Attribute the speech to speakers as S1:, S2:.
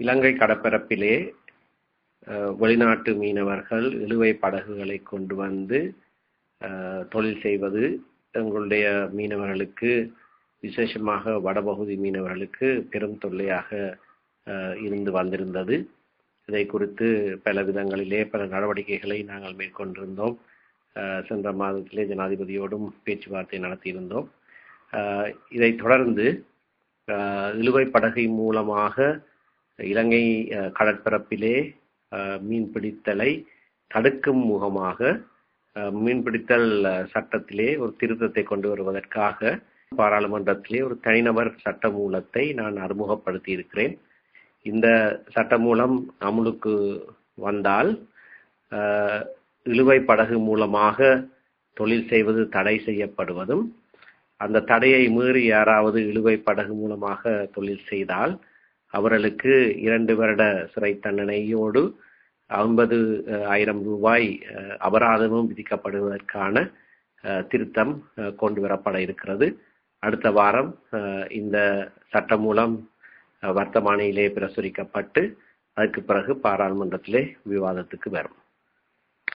S1: இலங்கை கடற்பரப்பிலே வெளிநாட்டு மீனவர்கள் இழுவை படகுகளை கொண்டு வந்து தொழில் செய்வது எங்களுடைய மீனவர்களுக்கு விசேஷமாக வடபகுதி மீனவர்களுக்கு பெரும் தொல்லையாக இருந்து வந்திருந்தது. இதை குறித்து பல விதங்களிலே பல நடவடிக்கைகளை நாங்கள் மேற்கொண்டிருந்தோம். சென்ற மாதத்திலே ஜனாதிபதியோடும் பேச்சுவார்த்தை நடத்தியிருந்தோம். இதை இதைத் தொடர்ந்து இழுவை படகை மூலமாக இலங்கை அஹ், கடற்பரப்பிலே மீன் மீன்பிடித்தலை தடுக்கும் முகமாக அஹ், மீன்பிடித்தல் சட்டத்திலே ஒரு திருத்தத்தை கொண்டு வருவதற்காக பாராளுமன்றத்திலே ஒரு தனிநபர் சட்ட மூலத்தை நான் அறிமுகப்படுத்தி இருக்கிறேன் இந்த சட்டமூலம் அமுலுக்கு வந்தால் இழுவை படகு மூலமாக தொழில் செய்வது தடை செய்யப்படுவதும் அந்த தடையை மீறி யாராவது இழுவை படகு மூலமாக தொழில் செய்தால் அவர்களுக்கு இரண்டு வருட சிறை தண்டனையோடு ஐம்பது ஆயிரம் ரூபாய் அபராதமும் விதிக்கப்படுவதற்கான திருத்தம் கொண்டு வரப்பட இருக்கிறது. அடுத்த வாரம் இந்த சட்டம் மூலம் வர்த்தமானியிலே பிரசுரிக்கப்பட்டு அதுக்கு பிறகு பாராளுமன்றத்திலே விவாதத்துக்கு வரும்.